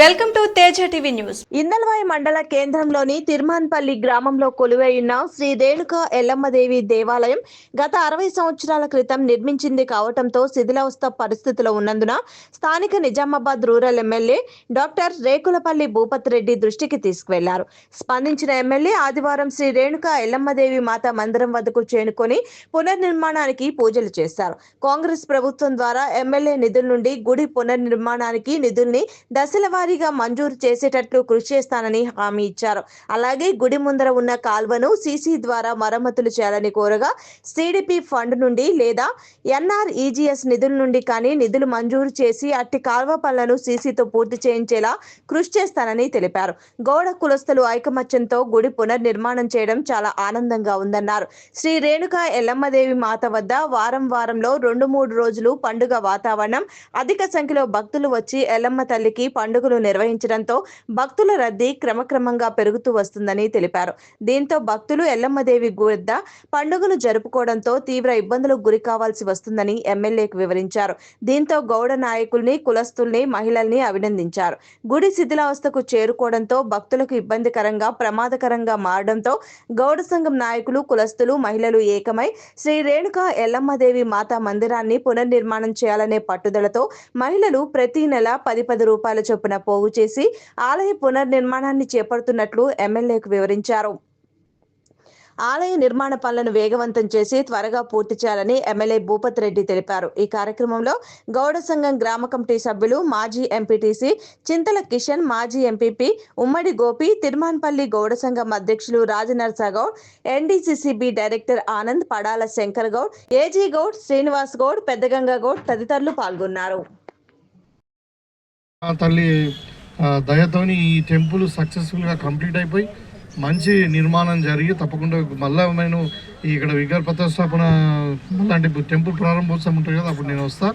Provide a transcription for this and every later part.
Welcome to Teja TV news. Indalwai మండల కేంద్రంలోని తిరుమాన్పల్లి గ్రామంలో కొలువైన శ్రీ రేణుక ఎల్లమ్మదేవి దేవాలయం గత అరవై సంవత్సరాల క్రితం నిర్మించింది కావటంతో శిథిలావస్థ పరిస్థితిలో ఉన్నందున స్థానిక Nizamabad rural MLA doctor Rekulapalli Bhupath Reddy దృష్టికి తీసుకువెళ్ళారు. స్పందించిన ఎమ్మెల్యే ఆదివారం శ్రీ రేణుక ఎల్లమ్మదేవి మాత మందిరం వద్దకు చేనుకొని పునర్నిర్మాణానికి పూజలు చేశారు. కాంగ్రెస్ ప్రభుత్వం ద్వారా ఎమ్మెల్యే నిధుల నుండి గుడి పునర్నిర్మాణానికి నిధుల్ని దశల వారీగా మంజూరు చేసేటట్లు కృషి చేస్తానని హామీ ఇచ్చారు. అలాగే గుడి ముందర ఉన్న కాల్వను సీసీ ద్వారా మరమ్మతులు చేయాలని కోరగా సిడిపి ఫండ్ నుండి లేదా ఎన్ఆర్ఈజీఎస్ నిధుల నుండి కానీ నిధులు మంజూరు చేసి అట్టి కాల్వ పనులను సీసీతో పూర్తి చేయించేలా కృషి చేస్తానని తెలిపారు. గౌడ కులస్తులు ఐకమత్యంతో గుడి పునర్నిర్మాణం చేయడం చాలా ఆనందంగా ఉందన్నారు. శ్రీ రేణుక ఎల్లమ్మదేవి మాత వద్ద వారం వారంలో రెండు మూడు రోజులు పండుగ వాతావరణం. అధిక సంఖ్యలో భక్తులు వచ్చి ఎల్లమ్మ తల్లికి పండుగలు నిర్వహించడంతో భక్తుల రద్దీ క్రమక్రమంగా పెరుగుతూ వస్తుందని తెలిపారు. దీంతో భక్తులు ఎల్లమ్మదేవి వద్ద పండుగను జరుపుకోవడంతో తీవ్ర ఇబ్బందులకు గురి కావాల్సి వస్తుందని ఎమ్మెల్యేకు వివరించారు. దీంతో గౌడ నాయకుల్ని కులస్తుల్ని మహిళల్ని అభినందించారు. గుడి శిథిలావస్థకు చేరుకోవడంతో భక్తులకు ఇబ్బందికరంగా ప్రమాదకరంగా మారడంతో గౌడ సంఘం నాయకులు కులస్తులు మహిళలు ఏకమై శ్రీ రేణుక ఎల్లమ్మదేవి మాతా మందిరాన్ని పునర్నిర్మాణం చేయాలనే పట్టుదలతో మహిళలు ప్రతి నెల పది పది రూపాయల చొప్పున పోగు చేసి ఆలయ పునర్నిర్మాణాన్ని చేపడుతున్నట్లు ఎమ్మెల్యేకు వివరించారు. ఆలయ నిర్మాణ పనులను వేగవంతం చేసి త్వరగా పూర్తి చేయాలని ఎమ్మెల్యే భూపత్ రెడ్డి తెలిపారు. ఈ కార్యక్రమంలో గౌడ సంఘం గ్రామ కమిటీ సభ్యులు మాజీ ఎంపీటీసీ చింతల కిషన్ మాజీ ఎంపీపీ ఉమ్మడి గోపి తిరుమాన్పల్లి గౌడ సంఘం అధ్యక్షులు Rajanarasagoud NDCCB director Anand Padala Shankar Goud AG Goud Srinivas Goud Peddaganga Goud తదితరులు పాల్గొన్నారు. తల్లి దయతోని ఈ టెంపుల్ సక్సెస్ఫుల్గా కంప్లీట్ అయిపోయి మంచి నిర్మాణం జరిగి తప్పకుండా మళ్ళా నేను ఇక్కడ విగ్రహ ప్రతిష్టాపన లాంటి టెంపుల్ ప్రారంభోత్సవం ఉంటుంది కదా అప్పుడు నేను వస్తా.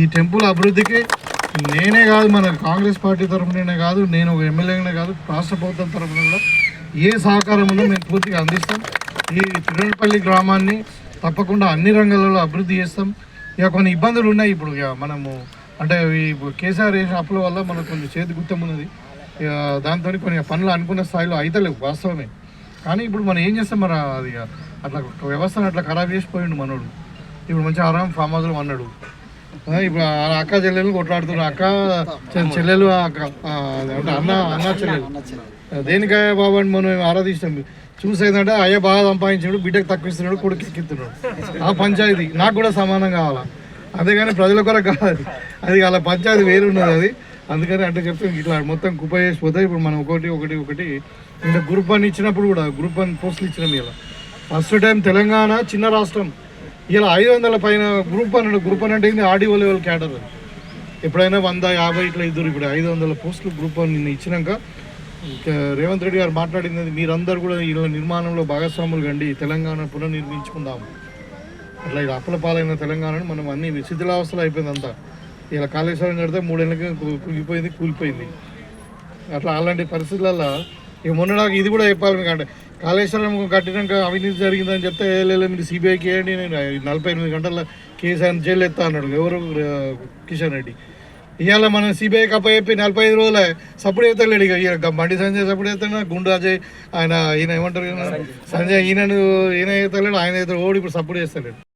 ఈ టెంపుల్ అభివృద్ధికి నేనే కాదు మన కాంగ్రెస్ పార్టీ తరఫుననే కాదు నేను ఒక ఎమ్మెల్యేనే కాదు రాష్ట్ర ప్రభుత్వం తరఫున కూడా ఏ సహకారం ఉందో మేము పూర్తిగా అందిస్తాం. ఈ తిరునపల్లి గ్రామాన్ని తప్పకుండా అన్ని రంగాలలో అభివృద్ధి చేస్తాం. ఇక కొన్ని ఇబ్బందులు ఉన్నాయి ఇప్పుడు ఇక మనము అంటే ఈ కేసీఆర్ వేసిన అప్పుల వల్ల మనకు కొంచెం చేతి గుర్తం ఉన్నది. దాంతో కొన్ని పనులు అనుకున్న స్థాయిలో అయితలేవు వాస్తవమే. కానీ ఇప్పుడు మనం ఏం చేస్తాం మరి అది అట్లా వ్యవస్థను అట్లా ఖరాబ్ చేసిపోయిండు మనోడు. ఇప్పుడు మంచి ఆరాం ఫామ్ హౌస్లో అన్నాడు ఇప్పుడు ఆ అక్క చెల్లెలు కొట్లాడుతున్నారు. అక్క చెల్లెలు అక్క అంటే అన్న అన్న చెల్లెలు. దేనికాయ బాబు అని మనం ఆరాధిస్తాం. చూసేదంటే అయ్యా బాగా సంపాదించాడు బిడ్డకు తక్కువ ఇస్తున్నాడు కొడుకు ఎక్కిస్తున్నాడు. ఆ పంచాయతీ నాకు కూడా సమానం కావాలా? అంతేగాని ప్రజల కొరకు కాదు. అది అలా పంచాయతీ వేరు ఉన్నది అది. అందుకని అంటే చెప్తే ఇట్లా మొత్తం కుప్ప చేసిపోతే ఇప్పుడు మనం ఒకటి ఒకటి ఒకటి ఇంకా గ్రూప్ వన్ ఇచ్చినప్పుడు కూడా గ్రూప్ వన్ పోస్టులు ఇచ్చినాం ఇలా ఫస్ట్ టైం తెలంగాణ చిన్న రాష్ట్రం. ఇలా ఐదు వందల పైన గ్రూప్ వన్ గ్రూప్ వన్ అంటే ఏంది? ఆడియో లెవెల్ క్యాడర్ ఎప్పుడైనా వంద యాభై ఇట్లా ఇద్దరు ఇప్పుడు ఐదు వందల పోస్టులు గ్రూప్ వన్ నిన్న ఇచ్చినాక రేవంత్ రెడ్డి గారు మాట్లాడింది మీరందరూ కూడా ఇలా నిర్మాణంలో భాగస్వాములు కండి తెలంగాణ పునర్నిర్మించుకుందాము. అట్లా ఇది అప్పుల పాలైన తెలంగాణను మనం అన్ని శిథిలావస్థలు అయిపోయింది అంతా ఇలా కాళేశ్వరం కడితే మూడేళ్ళకి కు- కుంగిపోయింది కూలిపోయింది. అట్లా అలాంటి పరిస్థితులలో ఇక మొన్నడాక ఇది కూడా చెప్పాలి మీకు అంటే కాళేశ్వరం కట్టినాక అవినీతి జరిగిందని చెప్తే "ఏ లేదు మీరు సిబిఐకి వేయండి నేను నలభై ఎనిమిది గంటల కేసు అని జైలు ఎత్తా అన్నాడు ఎవరు కిషన్ రెడ్డి. ఇవాళ మనం సిబిఐకి అప్పచెప్పి నలభై ఐదు రోజులే సప్పుడు అవుతాడు ఇక. ఈయన బండి సంజయ్ సప్పుడు అవుతాడు గుండు అజయ్ ఆయన ఈయన ఏమంటారు ఈయన? సంజయ్. ఈయనను ఈయన అవుతాడు ఆయన అవుతాడు ఓడి ఇప్పుడు సప్పుడు చేస్తలేడు.